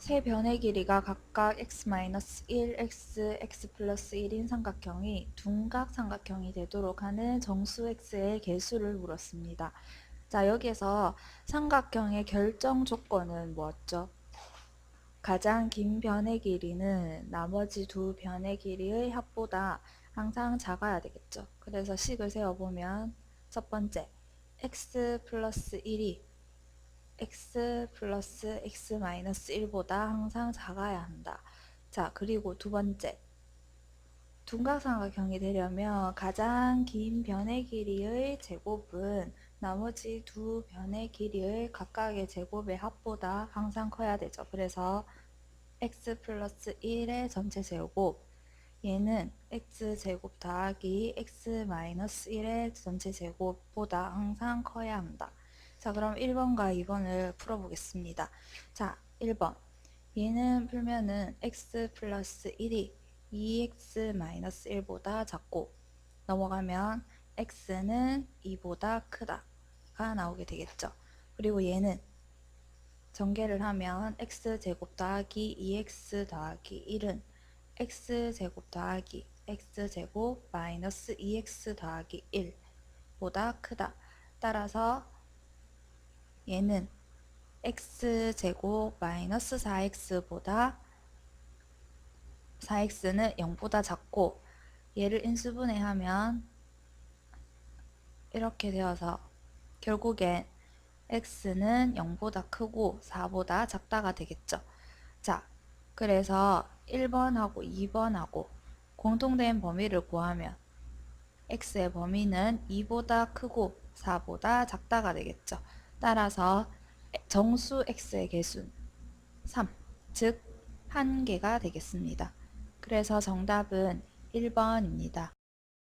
세 변의 길이가 각각 x-1, x, x 플러스 1인 삼각형이 둔각 삼각형이 되도록 하는 정수 x의 개수를 물었습니다. 자, 여기에서 삼각형의 결정 조건은 뭐였죠? 가장 긴 변의 길이는 나머지 두 변의 길이의 합보다 항상 작아야 되겠죠. 그래서 식을 세워보면 첫 번째, x 플러스 1이 x 플러스 x 마이너스 1보다 항상 작아야 한다. 자, 그리고 두 번째. 둔각삼각형이 되려면 가장 긴 변의 길이의 제곱은 나머지 두 변의 길이의 각각의 제곱의 합보다 항상 커야 되죠. 그래서 x 플러스 1의 전체 제곱 얘는 x 제곱 더하기 x 마이너스 1의 전체 제곱보다 항상 커야 한다. 자, 그럼 1번과 2번을 풀어보겠습니다. 자, 1번. 얘는 풀면은 x 플러스 1이 2x 마이너스 1보다 작고 넘어가면 x는 2보다 크다가 나오게 되겠죠. 그리고 얘는 전개를 하면 x 제곱 더하기 2x 더하기 1은 x 제곱 더하기 x 제곱 마이너스 2x 더하기 1보다 크다. 따라서 얘는 x제곱 마이너스 4x보다 4x는 0보다 작고 얘를 인수분해하면 이렇게 되어서 결국엔 x는 0보다 크고 4보다 작다가 되겠죠. 자, 그래서 1번하고 2번하고 공통된 범위를 구하면 x의 범위는 2보다 크고 4보다 작다가 되겠죠. 따라서 정수 x의 개수는 3, 즉, 한 개가 되겠습니다. 그래서 정답은 1번입니다.